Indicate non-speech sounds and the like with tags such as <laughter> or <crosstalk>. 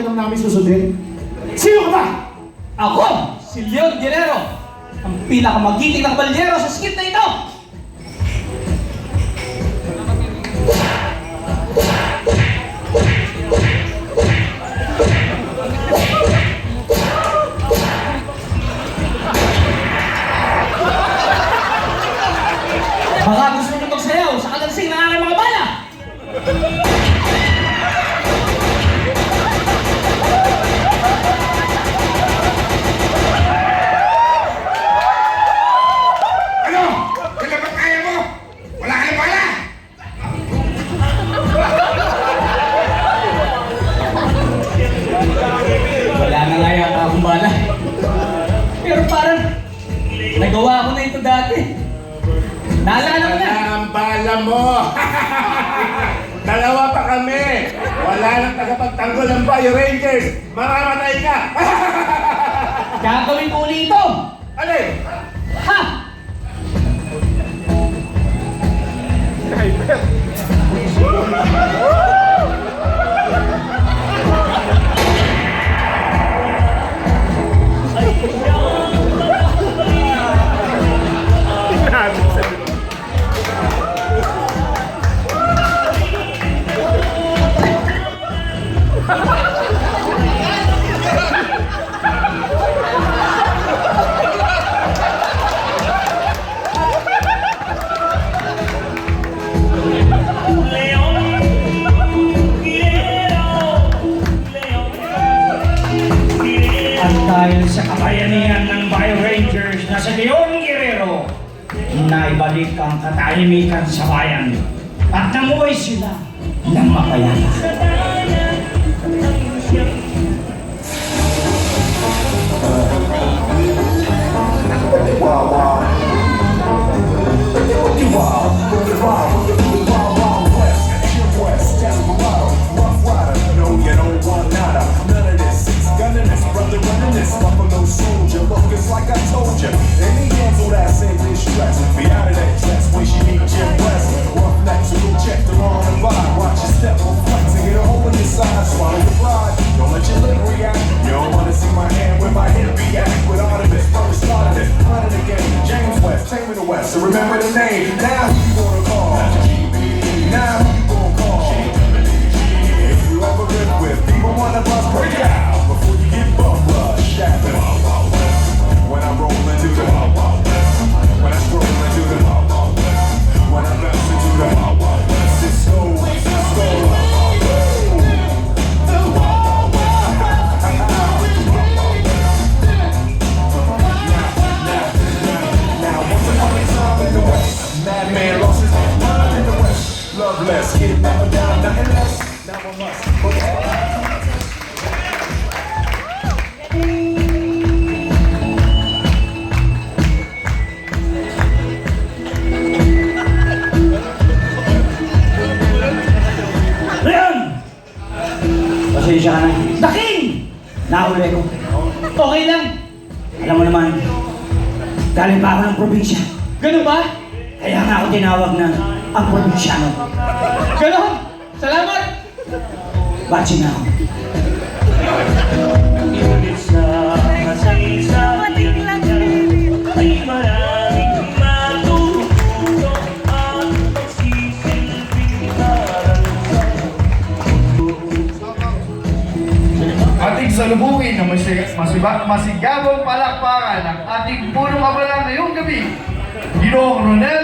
yan ang namin susundin? Sino ka ba? Ako, si Leon Guerrero, ang pinakamagiting na kabalyero sa skit na ito! Baka gusto niyo magsayaw sa kalansing ng aking mga bala! Nagawa ko na ito dati. Naalala ko na. Ang bala mo! <laughs> Dalawa pa kami! Wala nang tagapagtanggol ng Bio Rangers! Mamamatay ka! <laughs> Gagawin ko uli ito. Alin? At dahil sa kabayanihan ng Bio Rangers na sa Leon Guerrero, naibalik ang katahimikan sa bayan at namuhay sila ng mapayapa. remember the name. Now who you gonna call. Now who you gonna call. If you ever live with people wanna bust, break out. West. Loveless, get never down, nothing less. Now I must. Leon! Pasensya ka na. Daking! Nahuli ko. Okay lang. Alam mo naman, Galing pa ako ng probinsya. ganun ba? Kaya nga ako tinawag na ang probinsyano. Ganun! Salamat! Karanasan. Ating salubungin ng masig- masiba- masigabong palakpakan ng ating punong abala ngayong gabi, Ginoong Ronel